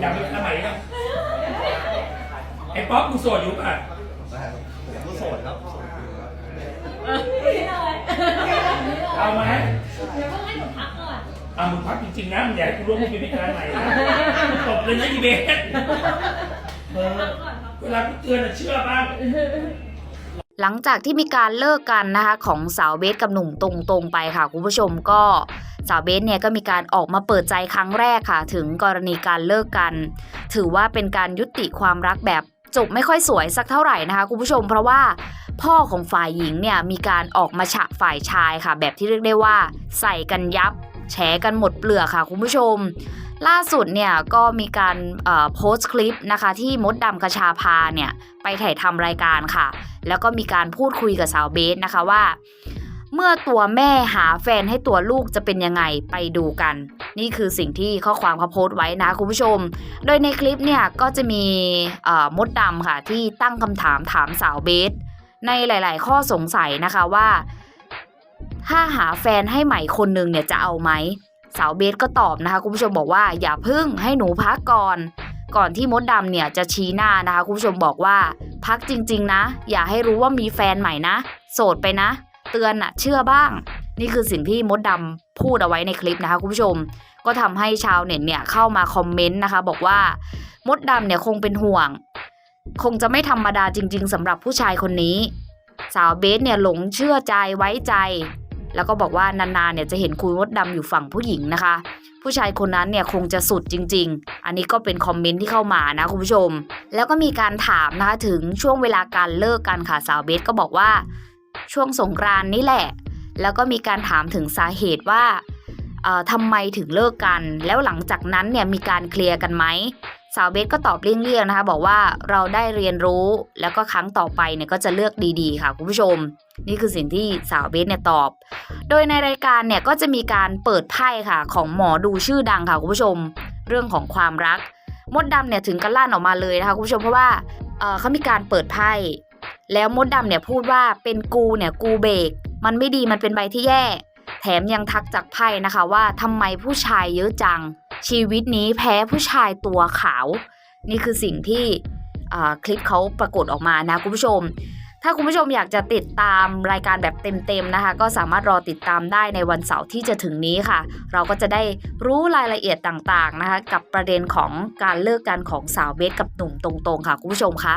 อยากมีแฟนใหม่ยังไอ้ป๊อปมึงโสดอยู่ป่ะผมก็โสดครับโสดอยู่ครับนี่เลยเอาไหมเดี๋ยวเพิ่งให้หนูพักก่อนอะมึงพักจริงๆนะมึงอยากให้กูร่วมชีวิตกันใหม่นะมึงตบเลยนะอีเบสเออพักก่อนครับ เวลากูเตือนอะเชื่อบ้าง หลังจากที่มีการเลิกกันนะคะของสาวเบสกับหนุ่มตรงๆไปค่ะคุณผู้ชมก็ สาวเบสเนี่ยก็มีการออกมาเปิดใจครั้งแรกค่ะ ถึงกรณีการเลิกกัน ถือว่าเป็นการยุติความรักแบบจบไม่ค่อยสวยสักเท่าไหร่นะคะคุณผู้ชมเพราะว่าพ่อของฝ่ายหญิงเนี่ยมีการออกมาฉะฝ่ายชายค่ะ แบบที่เรียกได้ว่า ใส่กันยับแฉกันหมดเปลือกค่ะคุณผู้ชม ล่าสุดเนี่ยก็มีการโพสต์คลิปนะคะ ที่มดดำกระชาพาเนี่ยไปถ่ายทำรายการค่ะ แล้วก็มีการพูดคุยกับสาวเบสนะคะว่า เมื่อตัวแม่หาแฟนให้ตัวลูกจะเป็นยังไงไปดูกัน นี่คือสิ่งที่ข้อความเขาโพสต์ไว้นะคุณผู้ชม โดยในคลิปเนี่ยก็จะมีมดดำค่ะที่ตั้งคำถามถามสาวเบส ในหลาย ๆ ข้อสงสัยนะคะว่า ถ้าหาแฟนให้ใหม่คนหนึ่งเนี่ยจะเอาไหมสาวเบสก็ตอบนะคะคุณผู้ชมบอกว่าอย่าพึ่งให้หนูพักก่อน ก่อนที่มดดำเนี่ยจะชี้หน้านะคะคุณผู้ชมบอกว่า พักจริง ๆ นะ อย่าให้รู้ว่ามีแฟนใหม่นะ โสดไปนะ เตือนอะเชื่อบ้าง นี่คือสิ่งที่มดดำพูดเอาไว้ในคลิปนะคะคุณผู้ชม ก็ทำให้ชาวเน็ตเนี่ยเข้ามาคอมเมนต์นะคะ บอกว่ามดดำเนี่ยคงเป็นห่วง คงจะไม่ธรรมดาจริง ๆสำหรับผู้ชายคนนี้ สาวเบสเนี่ยหลงเชื่อใจไว้ใจ แล้วก็บอกว่านานๆเนี่ยจะเห็นคุณมดดำอยู่ฝั่งผู้หญิงนะคะ ผู้ชายคนนั้นเนี่ยคงจะสุดจริง ๆ อันนี้ก็เป็นคอมเมนต์ที่เข้ามานะคุณผู้ชม แล้วก็มีการถามนะคะถึงช่วงเวลาการเลิกกันค่ะสาวเบสก็บอกว่า ช่วงสงกรานนี่แหละ แล้วก็มีการถามถึงสาเหตุว่าทำไมถึงเลิกกัน แล้วหลังจากนั้นเนี่ยมีการเคลียร์กันไหมสาวเบสก็ตอบเลี่ยงๆนะคะ บอกว่าเราได้เรียนรู้แล้วก็ครั้งต่อไปเนี่ยก็จะเลือกดีๆ ค่ะคุณผู้ชม นี่คือสิ่งที่สาวเบสเนี่ยตอบ โดยในรายการเนี่ยก็จะมีการเปิดไพ่ค่ะ ของหมอดูชื่อดังค่ะคุณผู้ชม เรื่องของความรัก มดดำเนี่ยถึงกันลั่นออกมาเลยนะคะคุณผู้ชมเพราะว่าเเขามีการเปิดไพ่ แล้วมดดำเนี่ยพูดว่าเป็นกูเนี่ยกูเบรกมันไม่ดีมันเป็นใบที่แย่ แถมยังทักจากไพ่นะคะว่าทำไมผู้ชายเยอะจัง ชีวิตนี้แพ้ผู้ชายตัวขาว นี่คือสิ่งที่คลิปเขาปรากฏออกมานะคุณผู้ชม ถ้าคุณผู้ชมอยากจะติดตามรายการแบบเต็มๆนะคะ ก็สามารถรอติดตามได้ในวันเสาร์ที่จะถึงนี้ค่ะ เราก็จะได้รู้รายละเอียดต่างๆนะคะ กับประเด็นของการเลิกกันของสาวเบสกับหนุ่มตรงๆ ค่ะคุณผู้ชมคะ